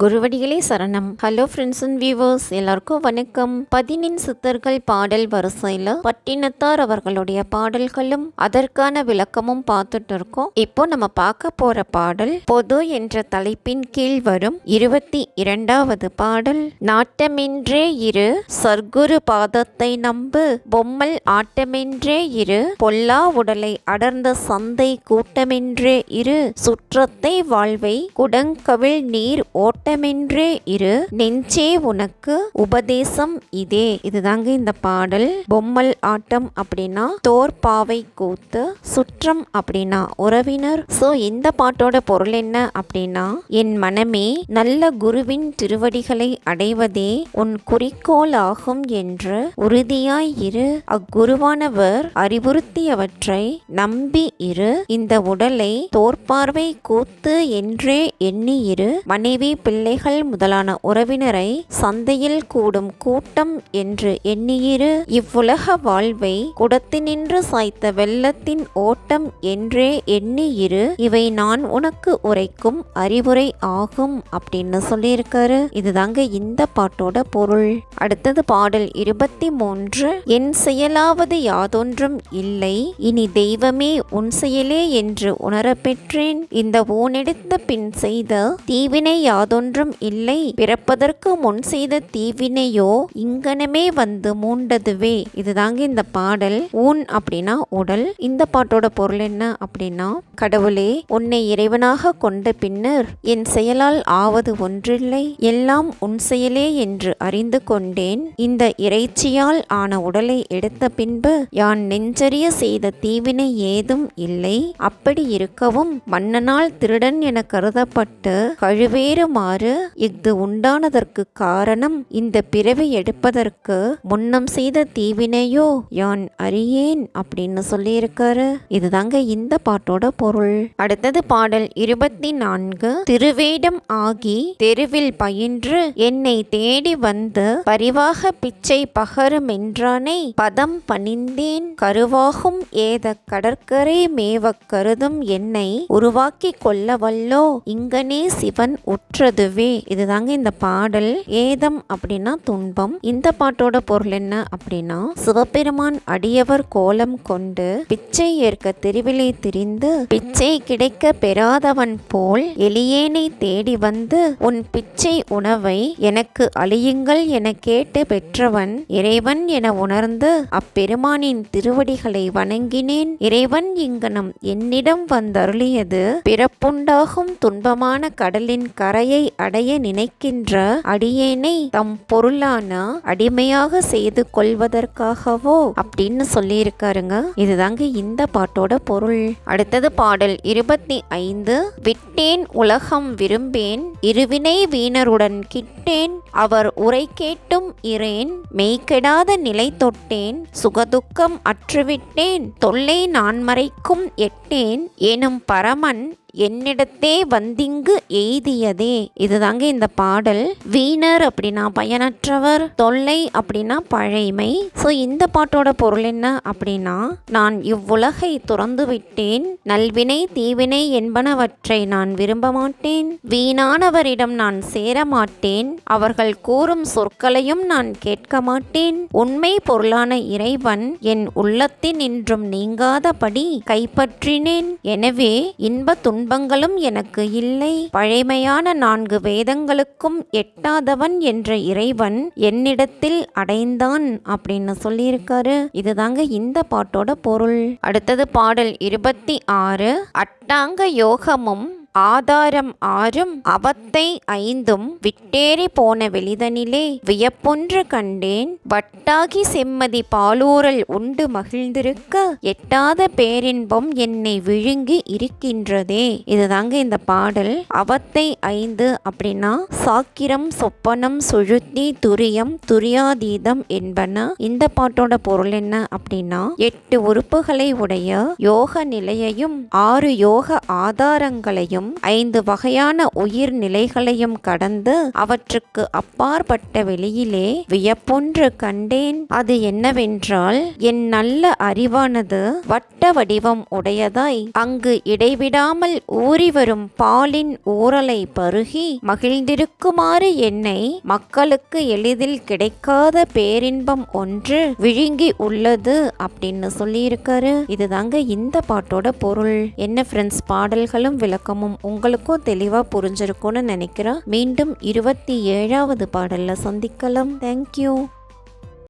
குருவடிகளே சரணம். Hello friends and viewers எல்லாருக்கும் வணக்கம். பதினின் சித்தர்கள் பாடல் வரிசையில் பட்டினத்தார் அவர்களுடைய பாடல்களும் அதற்கான விளக்கமும் பார்த்துட்டு இருக்கோம். இப்போ நம்ம பார்க்க போற பாடல் பொது என்ற தலைப்பின் கீழ் வரும் இருபத்தி இரண்டாவது பாடல். நாட்டமென்றே இரு சர்க்குரு பாதத்தை நம்பு. பொம்மல் ஆட்டமென்றே இரு பொல்லா உடலை அடர்ந்த சந்தை கூட்டமென்றே இரு. சுற்றத்தை வாழ்வை குடங்கவிழ் நீர் ஓட்ட ஓட்டமென்றே இரு நெஞ்சே உனக்கு உபதேசம் இதே. இதுதாங்க இந்த பாடல். பொம்மல் ஆட்டம் அப்படின்னா தோற்பாவை கூத்து சுற்றம் அப்படின்னா உறவினர். சோ இந்த பாட்டோட பொருள் என்ன அப்படின்னா என் மனமே நல்ல குருவின் திருவடிகளை அடைவதே உன் குறிக்கோள் ஆகும் என்று உறுதியாய் இரு. அக்குருவானவர் அறிவுறுத்தியவற்றை நம்பி இரு. இந்த உடலை தோற்பார்வை கூத்து என்றே எண்ணி இரு. மனைவி பிள்ளைகள் முதலான உறவினரை சந்தையில் கூடும் கூட்டம் என்று எண்ணியிரு. இவ்வுலக வாழ்வை குடத்தினின்று சாய்த்த வெள்ளத்தின் ஓட்டம் என்றே எண்ணியிரு. இவை நான் உனக்கு உரைக்கும் அறிவுரை ஆகும் அப்படின்னு சொல்லியிருக்காரு. இதுதாங்க இந்த பாட்டோட பொருள். அடுத்தது பாடல் இருபத்தி மூன்று என் செயலாவது யாதொன்றும் இல்லை இனி தெய்வமே உன் செயலே என்று உணரப்பெற்றேன். இந்த ஊனெடுத்த பின் செய்த தீவினை யாதொன்று ஒன்றும் இல்லை. பிறப்பதற்கு முன் செய்த தீவினையோ இங்கனமே வந்து மூண்டதுவே. இதுதாங்க இந்த பாடல். ஊன் அப்படின்னா உடல். இந்த பாட்டோட பொருள் என்ன அப்படின்னா கடவுளே உன்னை இறைவனாக கொண்ட பின்னர் என் செயலால் ஆவது ஒன்றில்லை. எல்லாம் உன் செயலே என்று அறிந்து கொண்டேன். இந்த இறைச்சியால் ஆன உடலை எடுத்த பின்பு யான் நெஞ்சறிய செய்த தீவினை ஏதும் இல்லை. அப்படி இருக்கவும் மன்னனால் திருடன் என கருதப்பட்டு கழுவேறுமாறு இஃது உண்டானதற்கு காரணம் இந்த பிறவி எடுப்பதற்கு முன்னம் செய்த தீவினையோ யான் அறியேன் அப்படின்னு சொல்லியிருக்காரு. இதுதாங்க இந்த பாட்டோட பொருள். அடுத்தது பாடல் இருபத்தி நான்கு. திருவேடம் ஆகி தெருவில் பயின்று என்னை தேடி வந்து பரிவாக பிச்சை பகருமென்றானை பதம் பணிந்தேன். கருவாகும் ஏத கடற்கரை மேவக் கருதும் என்னை உருவாக்கி கொள்ள வல்லோ இங்கனே சிவன் உற்றது. உற்றதுவே இதுதாங்க இந்த பாடல். ஏதம் அப்படின்னா துன்பம். இந்த பாட்டோட பொருள் என்ன அப்படின்னா சிவபெருமான் அடியவர் கோலம் கொண்டு பிச்சை ஏற்க தெருவிலே திரிந்து பிச்சை கிடைக்க பெறாதவன் போல் எளியேனை தேடி வந்து உன் பிச்சை உணவை எனக்கு அழியுங்கள் என கேட்டு பெற்றவன் இறைவன் என உணர்ந்து அப்பெருமானின் திருவடிகளை வணங்கினேன். இறைவன் இங்கனம் என்னிடம் வந்தருளியது பிறப்புண்டாகும் துன்பமான கடலின் கரையை அடைய நினைக்கின்ற அடியேனை தம் பொருளான அடிமையாக செய்து கொள்வதற்காகவோ அப்படின்னு சொல்லியிருக்காருங்க. இதுதாங்க இந்த பாட்டோட பொருள். அடுத்தது பாடல் இருபத்தி ஐந்து. விட்டேன் உலகம் விரும்பேன் இருவினை வீணருடன் கிட்டேன் அவர் உரை கேட்டும் இரேன் மெய்கெடாத நிலை தொட்டேன் சுகதுக்கம் அற்றுவிட்டேன் தொல்லை நான் மறைக்கும் எட்டேன் எனும் பரமன் என்னிடத்தே வந்திங்கு எய்தியதே. இதுதாங்க இந்த பாடல். வீணர் அப்படின்னா பயனற்றவர் தொல்லை அப்படின்னா பழைமை. ஸோ இந்த பாட்டோட பொருள் என்ன அப்படின்னா நான் இவ்வுலகை துறந்து விட்டேன் நல்வினை தீவினை என்பனவற்றை நான் விரும்ப மாட்டேன் வீணானவரிடம் நான் சேர மாட்டேன் அவர்கள் கூறும் சொற்களையும் நான் கேட்க மாட்டேன் உண்மை பொருளான இறைவன் என் உள்ளத்தின் இன்றும் நீங்காதபடி கைப்பற்றினேன். எனவே இன்ப துன்ப துன்பங்களும் எனக்கு இல்லை. பழைமையான நான்கு வேதங்களுக்கும் எட்டாதவன் என்ற இறைவன் என்னிடத்தில் அடைந்தான் அப்படின்னு சொல்லியிருக்காரு. இதுதாங்க இந்த பாட்டோட பொருள். அடுத்தது பாடல் இருபத்தி ஆறு. அட்டாங்க யோகமும் ஆதாரம் ஆறும் அவத்தை ஐந்தும் விட்டேறி போன வெளிதனிலே வியப்பொன்று கண்டேன். வட்டாகி செம்மதி பாலூரல் உண்டு மகிழ்ந்திருக்க எட்டாத பேரின்பம் என்னை விழுங்கி இருக்கின்றதே. இதுதாங்க இந்த பாடல். அவத்தை ஐந்து அப்படின்னா சாக்கிரம் சொப்பனம் சுழுத்தி துரியம் துரியாதீதம் என்பன. இந்த பாட்டோட பொருள் என்ன அப்படின்னா எட்டு உறுப்புகளை உடைய யோக நிலையையும் ஆறு யோக ஆதாரங்களையும் ஐந்து வகையான உயிர் நிலைகளையும் கடந்து அவற்றுக்கு அப்பாற்பட்ட வெளியிலே வியப்பொன்று கண்டேன். அது என்னவென்றால் என் நல்ல அறிவானது வட்ட வடிவம் உடையதாய் அங்கு இடைவிடாமல் ஊறி வரும் பாலின் ஊரலை பருகி மகிழ்ந்திருக்குமாறு என்னை மக்களுக்கு எளிதில் கிடைக்காத பேரின்பம் ஒன்று விழுங்கி உள்ளது அப்படின்னு சொல்லியிருக்காரு. இதுதாங்க இந்த பாட்டோட பொருள். என்ன ஃப்ரெண்ட்ஸ் பாடல்களும் விளக்கமும் உங்களுக்கும் தெளிவா புரிஞ்சிருக்கும்னு நினைக்கிறேன். மீண்டும் இருபத்தி ஏழாவது பாடல்ல சந்திக்கலாம். தேங்க்யூ